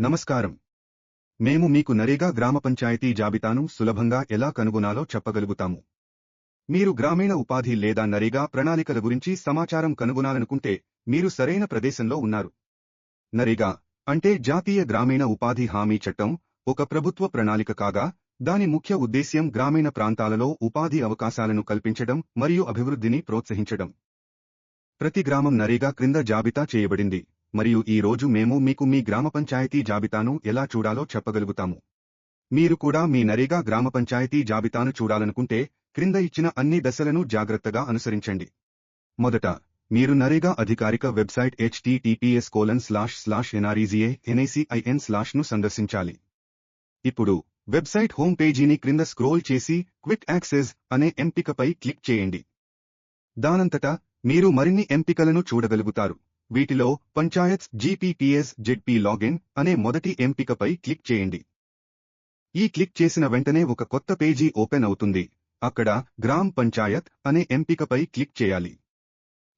నమస్కారం. మేము మీకు నరేగా గ్రామ పంచాయతీ జాబితాను సులభంగా ఎలా కనుగొనాలో చెప్పగలుగుతాము. మీరు గ్రామీణ ఉపాధి లేదా నరేగా ప్రణాళికల గురించి సమాచారం కనుగొనాలనుకుంటే మీరు సరైన ప్రదేశంలో ఉన్నారు. నరేగా అంటే జాతీయ గ్రామీణ ఉపాధి హామీ చట్టం ఒక ప్రభుత్వ ప్రణాళిక కాగా దాని ముఖ్య ఉద్దేశ్యం గ్రామీణ ప్రాంతాలలో ఉపాధి అవకాశాలను కల్పించడం మరియు అభివృద్ధిని ప్రోత్సహించడం. ప్రతి గ్రామం నరేగా క్రింద జాబితా చేయబడింది. మరియు ఈ రోజు మేము మీకు మీ గ్రామ పంచాయతీ జాబితాను ఎలా చూడాలో చెప్పగలుగుతాము. మీరు కూడా మీ నరేగా గ్రామ పంచాయతీ జాబితాను చూడాలనుకుంటే క్రింద ఇచ్చిన అన్ని దశలను జాగ్రత్తగా అనుసరించండి. మొదట మీరు నరేగా అధికారిక website HTTPS colon slash slash NREGA NIC IN స్లాష్ను సందర్శించాలి. ఇప్పుడు వెబ్సైట్ హోమ్ పేజీని క్రింద స్క్రోల్ చేసి క్విక్ యాక్సెస్ అనే ఎంపికపై క్లిక్ చేయండి. దానంతటా మీరు మరిన్ని ఎంపికలను చూడగలుగుతారు. వీటిలో పంచాయత్ జీపీపీఎస్ జెడ్పీ లాగిన్ అనే మొదటి ఎంపికపై క్లిక్ చేయండి. ఈ క్లిక్ చేసిన వెంటనే ఒక కొత్త పేజీ ఓపెన్ అవుతుంది. అక్కడ గ్రామ్ పంచాయత్ అనే ఎంపికపై క్లిక్ చేయాలి.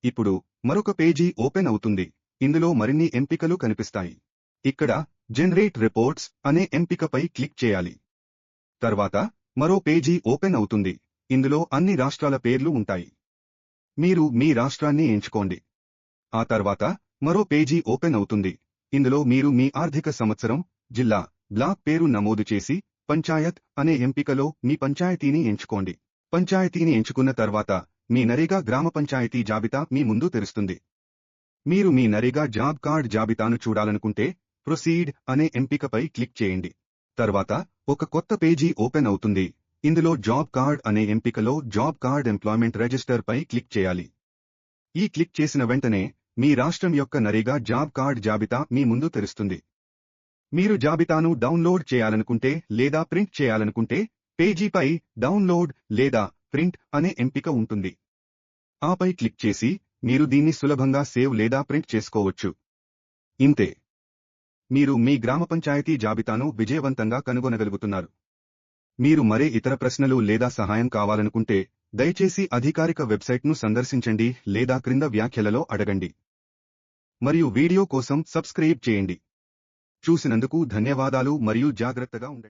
ఇప్పుడు మరొక పేజీ ఓపెన్ అవుతుంది. ఇందులో మరిన్ని ఎంపికలు కనిపిస్తాయి. ఇక్కడ జనరేట్ రిపోర్ట్స్ అనే ఎంపికపై క్లిక్ చేయాలి. తర్వాత మరో పేజీ ఓపెన్ అవుతుంది. ఇందులో అన్ని రాష్ట్రాల పేర్లు ఉంటాయి. మీరు మీ రాష్ట్రాన్ని ఎంచుకోండి. ఆ తర్వాత మరో పేజీ ఓపెన్ అవుతుంది. ఇందులో మీరు మీ ఆర్థిక సంవత్సరం జిల్లా బ్లాక్ పేరు నమోదు చేసి పంచాయత్ అనే ఎంపికలో మీ పంచాయతీని ఎంచుకోండి. పంచాయతీని ఎంచుకున్న తర్వాత మీ నరేగా గ్రామ పంచాయతీ జాబితా మీ ముందు తెరుస్తుంది. మీరు మీ నరేగా జాబ్ కార్డ్ జాబితాను చూడాలనుకుంటే ప్రొసీడ్ అనే ఎంపికపై క్లిక్ చేయండి. తర్వాత ఒక కొత్త పేజీ ఓపెన్ అవుతుంది. ఇందులో జాబ్ కార్డ్ అనే ఎంపికలో జాబ్ కార్డ్ ఎంప్లాయ్మెంట్ రిజిస్టర్ పై క్లిక్ చేయాలి. ఈ క్లిక్ చేసిన వెంటనే మీ రాష్ట్రం యొక్క నరేగా జాబ్ కార్డ్ జాబితా మీ ముందు తెరుస్తుంది. మీరు జాబితాను డౌన్లోడ్ చేయాలనుకుంటే లేదా ప్రింట్ చేయాలనుకుంటే పేజీపై డౌన్లోడ్ లేదా ప్రింట్ అనే ఎంపిక ఉంటుంది. ఆపై క్లిక్ చేసి మీరు దీన్ని సులభంగా సేవ్ లేదా ప్రింట్ చేసుకోవచ్చు. ఇంతే. మీరు మీ గ్రామ పంచాయతీ జాబితాను విజయవంతంగా కనుగొనగలుగుతున్నారు. మీరు మరే ఇతర ప్రశ్నలు లేదా సహాయం కావాలనుకుంటే దయచేసి అధికారిక వెబ్సైట్ను సందర్శించండి లేదా క్రింద వ్యాఖ్యలలో అడగండి. మరియు వీడియో కోసం సబ్స్క్రైబ్ చేయండి. చూసినందుకు ధన్యవాదాలు మరియు జాగ్రత్తగా ఉండండి.